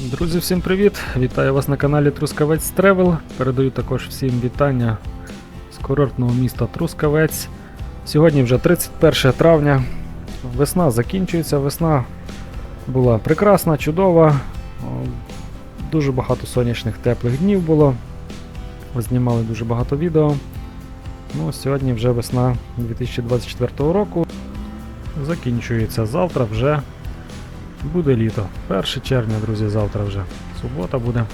Друзі, всім привіт! Вітаю вас на каналі Трускавець Тревел. Передаю також всім вітання з курортного міста Трускавець. Сьогодні вже 31 травня. Весна закінчується. Весна була прекрасна, чудова. Дуже багато сонячних теплих днів було. Знімали дуже багато відео. Ну, сьогодні вже весна 2024 року. Закінчується завтра вже Буде літо. 1 червня, друзі, завтра вже. Субота буде.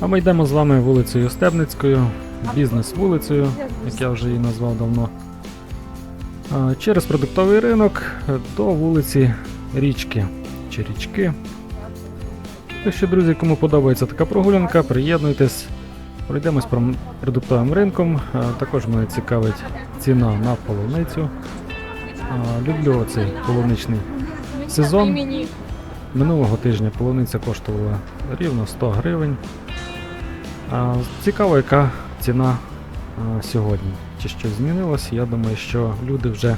А ми йдемо з вами вулицею Стебницькою, бізнес-вулицею, як я вже її назвав давно. Через продуктовий ринок до вулиці Річки чи річки. Так що, друзі, кому подобається така прогулянка, приєднуйтесь. Пройдемось продуктовим ринком. Також мене цікавить ціна на полуницю. Люблю оцей полуничний сезон. Минулого тижня полуниця коштувала рівно 100 гривень. А, цікаво, яка ціна а, сьогодні. Чи щось змінилось? Я думаю, що люди вже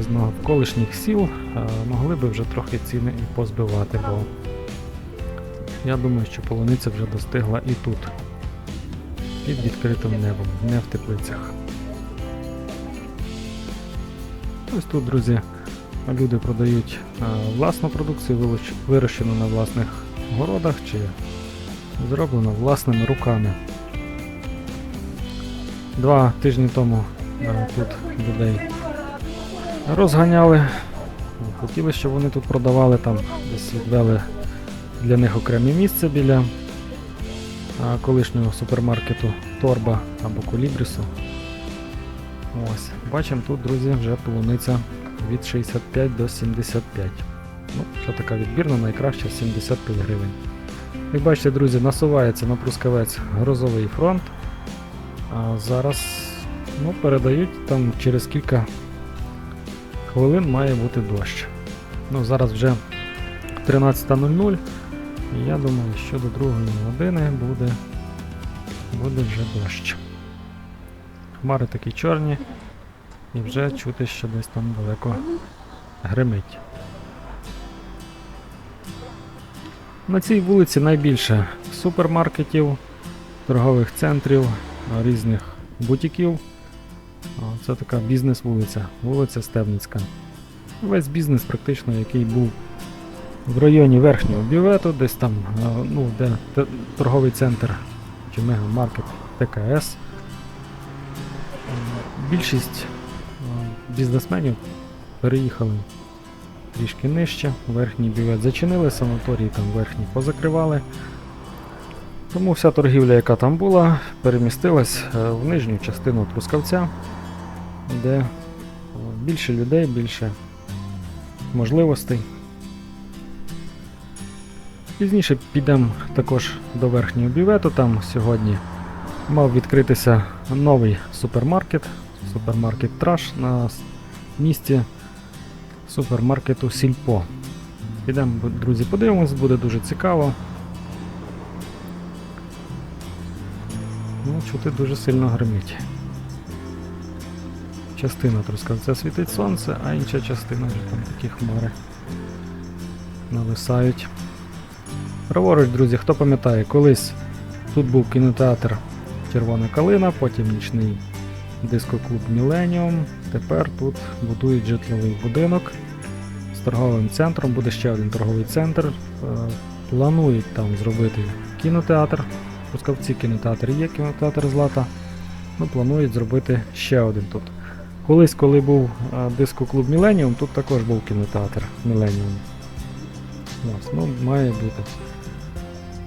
з навколишніх сіл а, могли би вже трохи ціни і позбивати, бо я думаю, що полуниця вже достигла і тут, під відкритим небом, не в теплицях. Ось тут, друзі, люди продають е, власну продукцію, вирощену на власних городах чи зроблено власними руками. Два тижні тому е, тут людей розганяли. Хотіли, щоб вони тут продавали, там десь відвели для них окреме місце біля е, колишнього супермаркету Торба або Колібрісу. Ось, бачимо тут, друзі, вже полуниця від 65 до 75. Ну, що така відбірна, найкраща 75 гривень. Як бачите, друзі, насувається на прускавець грозовий фронт. А зараз ну, передають там через кілька хвилин має бути дощ. Ну, зараз вже 13.00. І я думаю, що до другої години буде, буде вже дощ. Хмари такі чорні. І вже чути, що десь там далеко гримить. На цій вулиці найбільше супермаркетів, торгових центрів, різних бутіків. Це така бізнес-вулиця, вулиця Стебницька. Весь бізнес, практично, який був в районі верхнього бювету, десь там, ну, де торговий центр чи мегамаркет ТКС. Більшість е, бізнесменів переїхали трішки нижче, верхній бювет зачинили, санаторії там верхні позакривали. Тому вся торгівля, яка там була, перемістилась е, в нижню частину Трускавця, де е, більше людей, більше можливостей. Пізніше підемо також до верхнього бювету, там сьогодні мав відкритися новий супермаркет, супермаркет Траш на місці супермаркету Сільпо. Підемо, друзі, подивимось, буде дуже цікаво. Ну, чути дуже сильно гримить. Частина трускавця світить сонце, а інша частина вже там такі хмари нависають. Праворуч, друзі, хто пам'ятає, колись тут був кінотеатр Червона калина, потім нічний дискоклуб Міленіум. Тепер тут будують житловий будинок з торговим центром. Буде ще один торговий центр. Е, Планують там зробити кінотеатр. Пускавці кінотеатр є, кінотеатр Злата. Ну, планують зробити ще один тут. Колись, коли був е, дискоклуб Міленіум, тут також був кінотеатр Міленіум. Ну, має бути.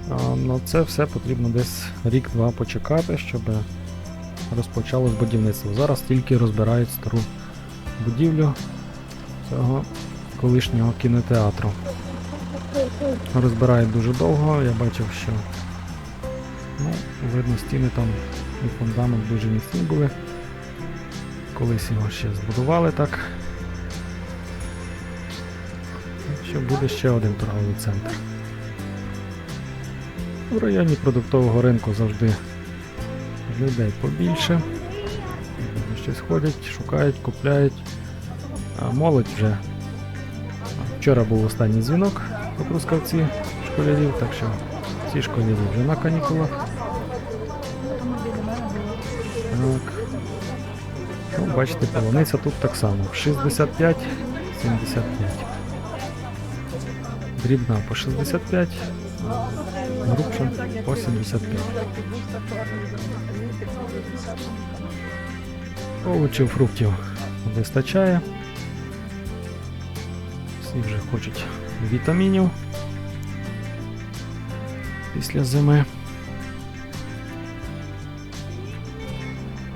А, На це все потрібно десь рік-два почекати, щоб розпочалось будівництво. Зараз тільки розбирають стару будівлю цього колишнього кінотеатру. Розбирають дуже довго, я бачив, що ну, видно стіни там і фундамент дуже міцні були. Колись його ще збудували так. Що буде ще один торговий центр. В районі продуктового ринку завжди людей побільше. Люди Щось ходять, шукають, купляють. А молодь вже. Вчора був останній дзвінок по трускавці школярів, так що ці школярі вже на канікулах. Так. Ну, бачите, полуниця тут так само. 65, 75. Дрібна по 65, грубша по 75. Овочів, фруктів вистачає. Всі вже хочуть вітамінів після зими.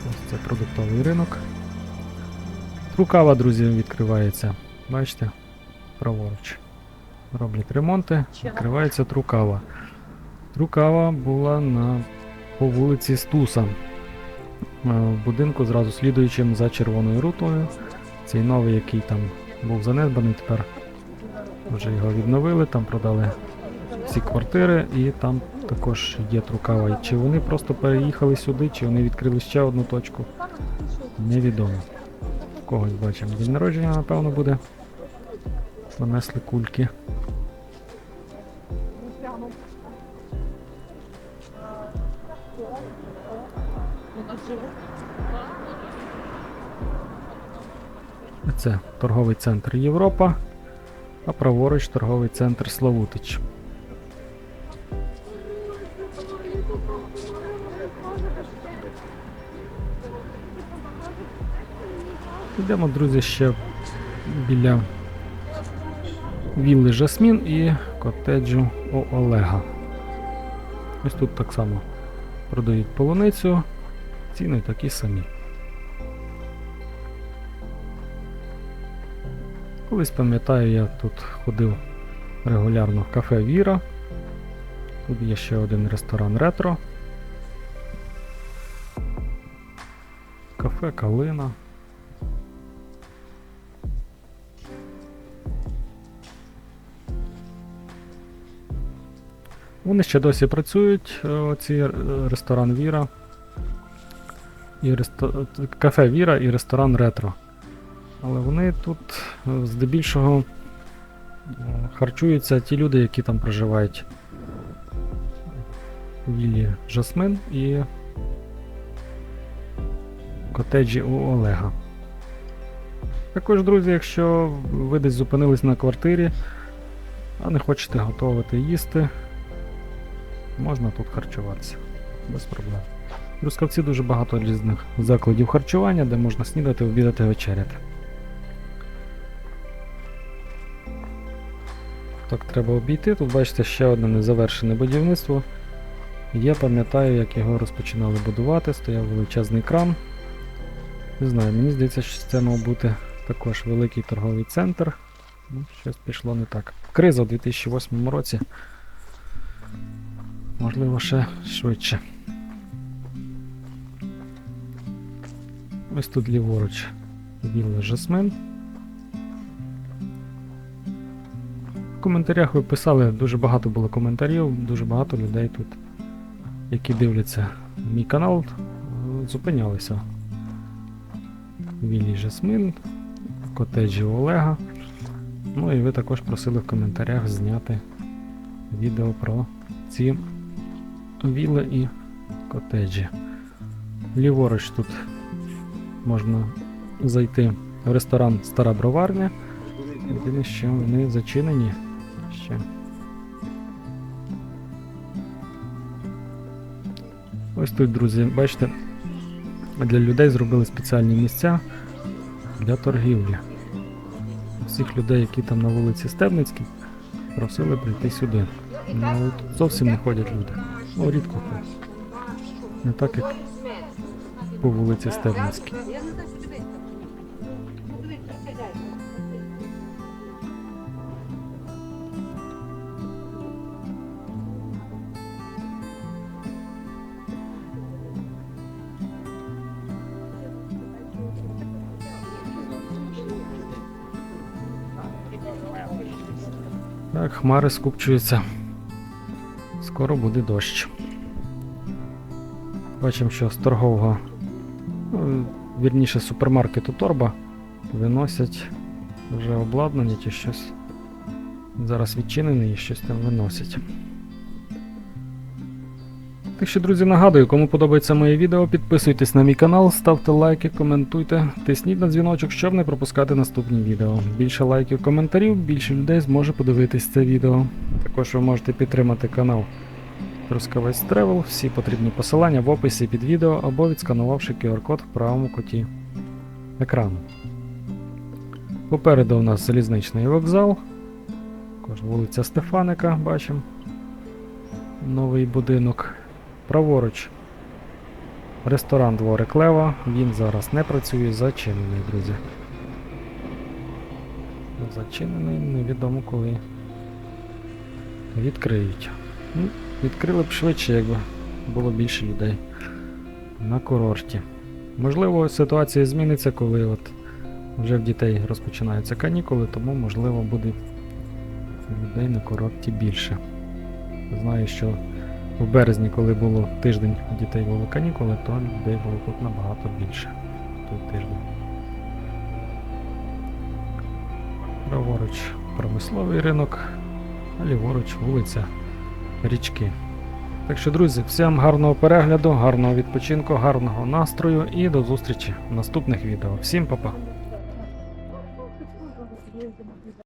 Ось це продуктовий ринок. Трукава, друзі, відкривається. Бачите? Праворуч. Роблять ремонти, відкривається трукава. Трукава була на, по вулиці Стуса. Е, В будинку зразу слідуючим за червоною рутою. Цей новий, який там був занедбаний, тепер вже його відновили, там продали всі квартири, і там також є трукава. Чи вони просто переїхали сюди, чи вони відкрили ще одну точку, невідомо. Когось бачимо. День народження, напевно, буде. Понесли кульки. Це торговий центр Європа, а праворуч торговий центр Славутич. Йдемо, друзі, ще біля вілли Жасмін і котеджу у Олега. Ось тут так само продають полуницю, ціни такі самі. Колись пам'ятаю, я тут ходив регулярно в кафе Віра. Тут є ще один ресторан ретро. Кафе Калина. Вони ще досі працюють, е, оці е, ресторан Віра. І ресто... кафе Віра і ресторан Ретро. Але вони тут е, здебільшого е, харчуються ті люди, які там проживають віллі Жасмин і котеджі у Олега. Також, друзі, якщо ви десь зупинились на квартирі, а не хочете готувати їсти, можна тут харчуватися без проблем. В Трускавці дуже багато різних закладів харчування, де можна снідати, обідати, вечеряти. Так, треба обійти. Тут бачите ще одне незавершене будівництво. Я пам'ятаю, як його розпочинали будувати, стояв величезний кран. Не знаю, мені здається, що це мав бути також великий торговий центр. Ну, щось пішло не так. Криза у 2008 році. Можливо, ще швидше. Ось тут ліворуч вілла Жасмин. Коментарях ви писали, дуже багато було коментарів, дуже багато людей тут, які дивляться мій канал, зупинялися. в Віллі Жасмин, котеджі Олега. Ну і ви також просили в коментарях зняти відео про ці вілли і котеджі. Ліворуч тут можна зайти в ресторан Стара Броварня. Єдине, що вони зачинені ще. Ось тут, друзі, бачите, для людей зробили спеціальні місця для торгівлі. Всіх людей, які там на вулиці Стебницькій, просили прийти сюди. Ну, але тут зовсім не ходять люди. Ну, рідко ходять. Не так, як по вулиці Стебницькій. Так, хмари скупчуються. Скоро буде дощ. Бачимо, що з торгового, ну, вірніше з супермаркету Торба виносять вже обладнання чи щось Зараз відчинений і щось там виносять. Так що, друзі, нагадую, кому подобається моє відео, підписуйтесь на мій канал, ставте лайки, коментуйте, тисніть на дзвіночок, щоб не пропускати наступні відео. Більше лайків, коментарів, більше людей зможе подивитись це відео. Також ви можете підтримати канал Трускавець Travel, всі потрібні посилання в описі під відео або відсканувавши QR-код в правому куті екрану. Попереду у нас залізничний вокзал, також вулиця Стефаника, бачимо. Новий будинок. Праворуч. Ресторан Дворик Лева. Він зараз не працює, зачинений, друзі. Зачинений, невідомо коли. Відкриють. Ну, відкрили б швидше, якби було більше людей на курорті. Можливо, ситуація зміниться, коли от вже в дітей розпочинаються канікули, тому можливо буде людей на курорті більше. Знаю, що в березні, коли було тиждень у дітей були канікули, то людей було тут набагато більше той тиждень. Праворуч промисловий ринок, а ліворуч вулиця річки. Так що, друзі, всім гарного перегляду, гарного відпочинку, гарного настрою і до зустрічі в наступних відео. Всім па-па!